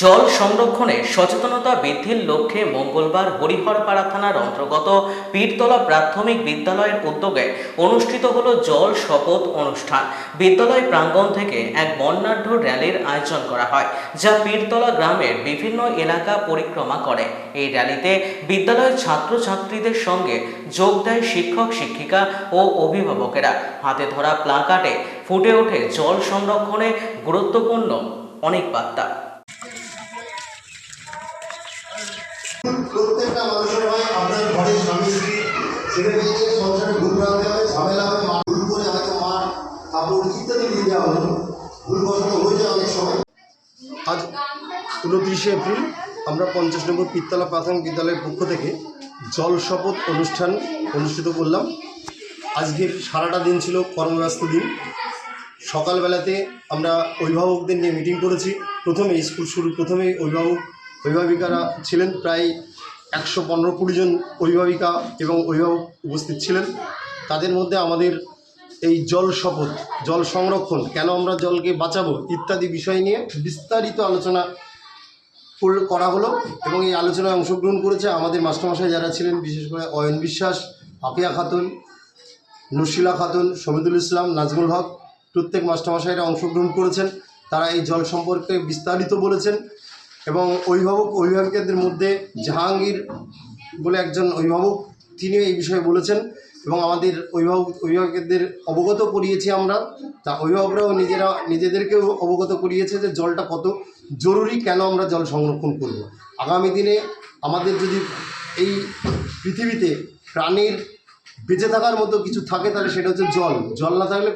জল সংরক্ষণে সচেতনতা বৃদ্ধির লক্ষ্যে মঙ্গলবার হরিহরপাড়া থানার অন্তর্গত পীরতলা প্রাথমিক বিদ্যালয়ের উদ্যোগে অনুষ্ঠিত হল জল শপথ অনুষ্ঠান। বিদ্যালয় প্রাঙ্গণ থেকে এক বর্ণাঢ্য র্যালির আয়োজন করা হয়, যা পীরতলা গ্রামের বিভিন্ন এলাকা পরিক্রমা করে। এই র্যালিতে বিদ্যালয়ের ছাত্রছাত্রীদের সঙ্গে যোগ দেয় শিক্ষক, শিক্ষিকা ও অভিভাবকেরা। হাতে ধরা প্লাকার্ডে ফুটে ওঠে জল সংরক্ষণে গুরুত্বপূর্ণ অনেক বার্তা। প্রত্যেকটা মানুষের হয় আপনার ঘরের স্বামী স্ত্রী, ছেলে মেয়েকে সংসারে ভুল রাখতে হবে ঝামেলা হবে মা ভুল করে হয়তো মার কাপড় ইত্যাদি দিয়ে দেওয়া হলো ভুল বসত হয়ে যায় অনেক সময়। আজ উনত্রিশে এপ্রিল, আমরা পঞ্চাশ নম্বর পিত্তলা প্রাথমিক বিদ্যালয়ের পক্ষ থেকে জল শপথ অনুষ্ঠান অনুষ্ঠিত করলাম। আজকের সারাটা দিন ছিল কর্মব্যস্ত দিন। সকালবেলাতে আমরা অভিভাবকদের নিয়ে মিটিং করেছি। প্রথমে স্কুল শুরু, প্রথমে অভিভাবক অভিভাবিকারা ছিলেন প্রায় একশো পনেরো কুড়ি জন অভিভাবিকা এবং অভিভাবক উপস্থিত ছিলেন। তাদের মধ্যে আমাদের এই জল শপথ, জল সংরক্ষণ, কেন আমরা জলকে বাঁচাবো ইত্যাদি বিষয় নিয়ে বিস্তারিত আলোচনা করা হলো এবং এই আলোচনায় অংশগ্রহণ করেছে আমাদের মাস্টারমশাই যারা ছিলেন, বিশেষ করে অয়ন বিশ্বাস আপিয়া খাতুন, নশিলা খাতুন শমিদুল ইসলাম, নাজমুল হক প্রত্যেক মাস্টারমশাইরা অংশগ্রহণ করেছেন। তারা এই জল সম্পর্কে বিস্তারিত বলেছেন। এবং অভিভাবক, অভিভাবকদের মধ্যে জাহাঙ্গীর বলে একজন অভিভাবক তিনিও এই বিষয়ে বলেছেন এবং আমাদের অভিভাবক, অভিভাবকদের অবগত করিয়েছি আমরা। তা অভিভাবকরাও নিজেরা, নিজেদেরকেও অবগত করিয়েছে যে জলটা কত জরুরি, কেন আমরা জল সংরক্ষণ করব। আগামী দিনে আমাদের যদি এই পৃথিবীতে প্রাণীর বেঁচে থাকার মতো কিছু থাকে, তাহলে সেটা হচ্ছে জল। জল না থাকলে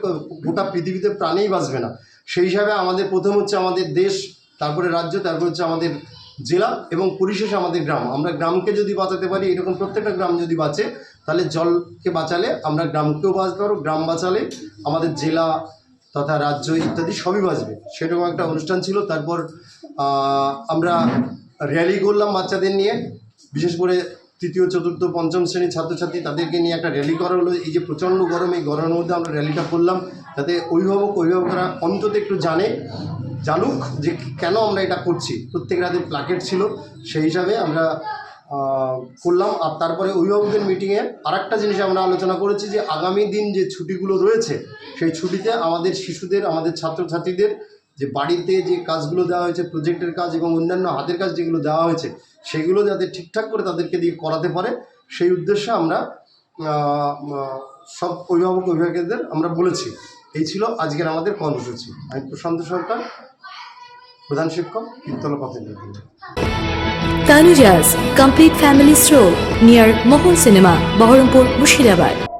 গোটা পৃথিবীতে প্রাণেই বাঁচবে না। সেই হিসাবে আমাদের প্রথম হচ্ছে আমাদের দেশ তারপরে রাজ্য, তারপরে হচ্ছে আমাদের জেলা এবং পরিশেষে আমাদের গ্রাম। আমরা গ্রামকে যদি বাঁচাতে পারি, এরকম প্রত্যেকটা গ্রাম যদি বাঁচে, তাহলে জলকে বাঁচালে আমরা গ্রামকেও বাঁচতে পারব, গ্রাম বাঁচালে আমাদের জেলা তথা রাজ্য ইত্যাদি সবই বাঁচবে। সেরকম একটা অনুষ্ঠান ছিল। তারপর আমরা র্যালি করলাম বাচ্চাদের নিয়ে। বিশেষ করে তৃতীয়, চতুর্থ, পঞ্চম শ্রেণির ছাত্রছাত্রী তাদেরকে নিয়ে একটা র্যালি করা হলো। এই যে প্রচণ্ড গরম, এই গরমের মধ্যে আমরা র্যালিটা করলাম যাতে অভিভাবক, অভিভাবকরা অন্তত একটু জানে, জানুক যে কেন আমরা এটা করছি। প্রত্যেকের হাতে প্লাকেট ছিল, সেই হিসাবে আমরা করলাম। আর তারপরে অভিভাবকদের মিটিংয়ে আর একটা জিনিস আমরা আলোচনা করেছি যে আগামী দিন যে ছুটিগুলো রয়েছে, সেই ছুটিতে আমাদের শিশুদের, আমাদের ছাত্রছাত্রীদের যে বাড়িতে যে কাজগুলো দেওয়া হয়েছে প্রজেক্টের কাজ এবং অন্যান্য হাতের কাজ যেগুলো দেওয়া হয়েছে সেগুলো যাতে ঠিকঠাক করে তাদেরকে দিয়ে করাতে পারে সেই উদ্দেশ্যে আমরা সব অভিভাবক অভিভাবকদের আমরা বলেছি। এই ছিল আজকের আমাদের কর্মসূচি। আমি প্রশান্ত সরকার প্রধান শিক্ষক কীর্তলা বিদ্যালয় Tanujas Complete Family Stroll near Mohol Cinema, Baharampur, Mushirabad.